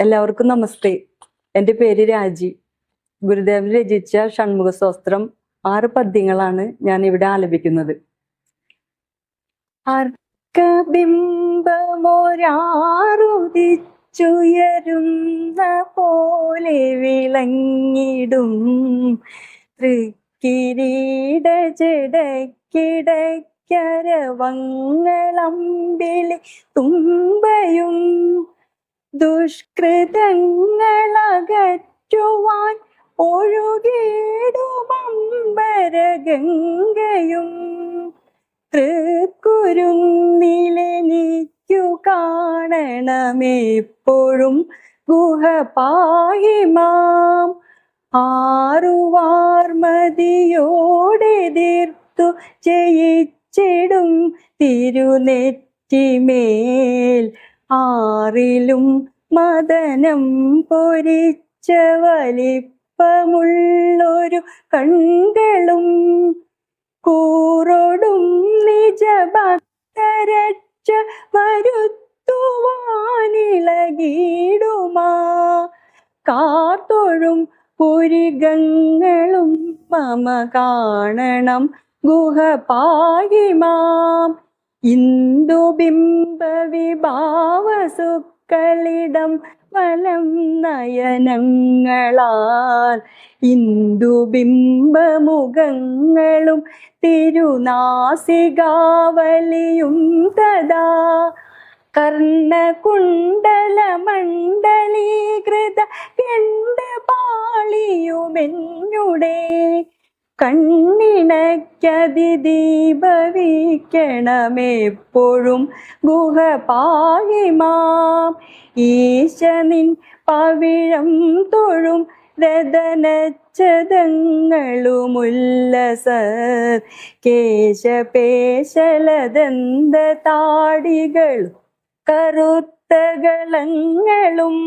എല്ലാവർക്കും നമസ്തേ. എന്റെ പേര് രാജി. ഗുരുദേവൻ രചിച്ച ഷൺമുഖ സ്തോത്രം ആറ് പദ്യങ്ങളാണ് ഞാൻ ഇവിടെ ആലപിക്കുന്നത്. അർക്കബിംബമൊരാറുദിച്ചുയരുന്ന പോലെ വിളങ്ങിടും. തൃക്കിരീട ജടക്കിടക്കരവങ്ങളമ്പിളി തുമ്പയും ദുഷ്കൃതങ്ങളകറ്റുവാൻ ഒഴുകിടുമമ്പരഗംഗയും തൃക്കുരുന്നിലെനിക്കു കാണണമെപ്പോഴും ഗുഹപായിമാം ആറുവാർമതിയോടെതിർത്തു ജയിച്ചിടും തിരുനെറ്റിമേൽ. ആറിലും മദനം പൊരിച്ച വലിപ്പമുള്ളൊരു കണ്ണുകളും കൂറോടും നിജഭക്തരക്ഷ വരുത്തുവാനിളകിടുമാ കാത്തൊഴും പുരികങ്ങളും മമ കാണണം ഗുഹ പാകിമാം ഇന്ദുബിംബ വിഭാവസുക്കളിടം വലം നയനങ്ങളാൽ ഇന്ദുബിംബമുഖങ്ങളും തിരുനാസികാവലിയും തഥാ കർണകുണ്ടലമണ്ഡലീകൃത പാളിയുമെന്നുടെ കണ്ണിണയ്ക്കതിദീപവിക്കണമെപ്പോഴും ഗുഹ പാഹിമാം ഈശനിൻ പവിഴം തൊഴും രതനച്ചതങ്ങളുമുല്ലസ കേശപേശലദന്ത താടികൾ കറുത്തകളങ്ങളും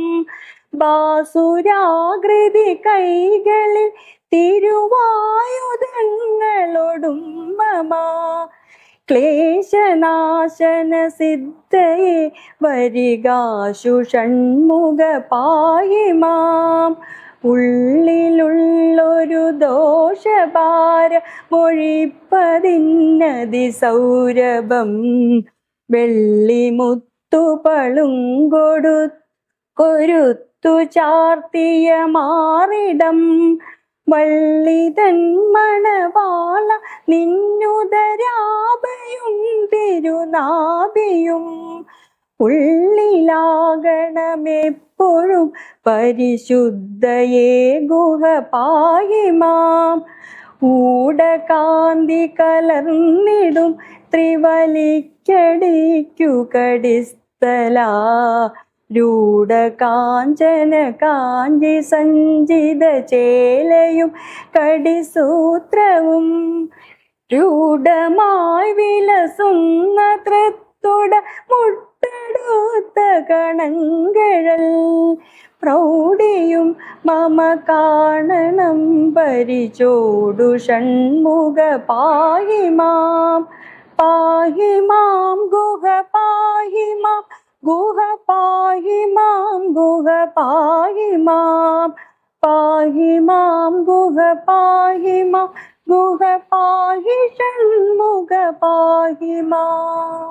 ബാസുരാകൃതി കൈകളിൽ തിരുവായുധങ്ങളൊടും മമ ക്ലേശനാശന സിദ്ധയെ വരികാശു ഷൺമുഖ പായിമാം ഉള്ളിലുള്ളൊരു ദോഷഭാര മൊഴിപ്പതിന്നതി സൗരഭം. വെള്ളിമുത്തു പളുങ്കൊടു കൊരുത്തു ചാർത്തിയ മാറിടം വള്ളിതൻ മണവാള നിന്നുദരാഭയും തിരുനാഭിയും ഉള്ളിലാകണമെപ്പോഴും പരിശുദ്ധയേ ഗുഹപായിമാം ഊടകാന്തി കലർന്നിടും ത്രിവലിക്കടിക്കു കടിസ്ഥല. രൂഢ കാഞ്ചന കാഞ്ചി സഞ്ചിത ചേലയും കടിസൂത്രവും രൂഢമായി വിലസുന്ന തൃത്തുട മുട്ടടുത്ത കണങ്കഴൽ പ്രൗഢിയും മമ കാണണം പരിചോടു ഷൺമുഖ പാഹിമാം. പാഹിമാം ഗുഹ പാഹിമാം ഗുഹ പാഹിമാം ഗുഹ പാഹിമാം പാഹിമാം ഗുഹ പാഹിമാം ഗുഹ പാഹി ഷൺമുഖ പാഹിമാം